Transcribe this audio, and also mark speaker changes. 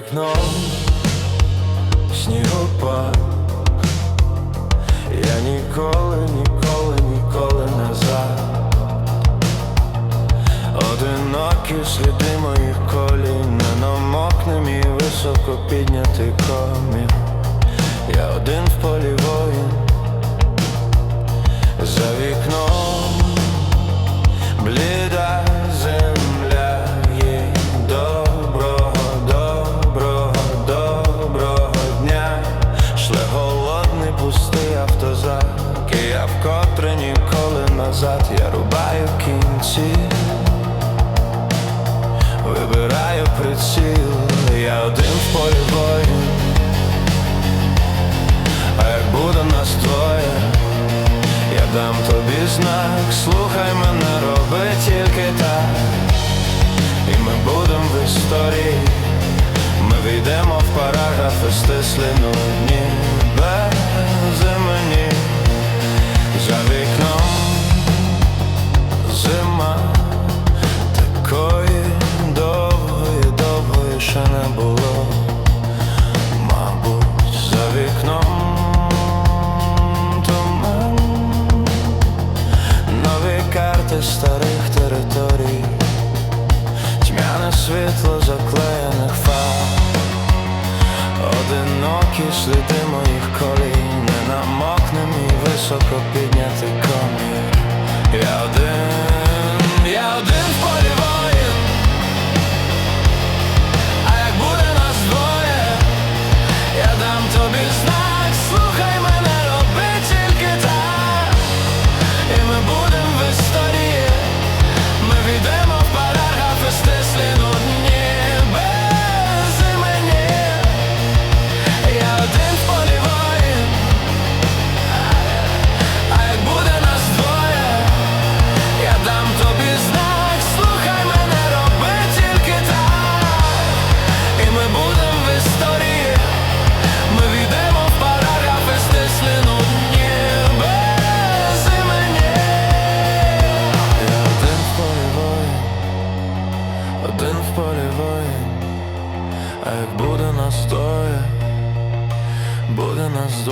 Speaker 1: вікном снігопад. Я ніколи, ніколи, ніколи назад. Одинокі сліди моїх колін Не намокне мій високо піднятий комір. Я один в полі воїн. За вікном Рубаю кінці. Вибираю приціл. Я один в полі воїн А як буде нас двоє я дам тобі знак, слухай мене, роби тільки так, і ми будемо в історії, ми війдемо в параграфи стислі дні старих територій, тьмяне світло заклеєних фар, одинокі сліди моїх колій, не намокне мій високо піднятий комір. А як буде нас двоє, буде нас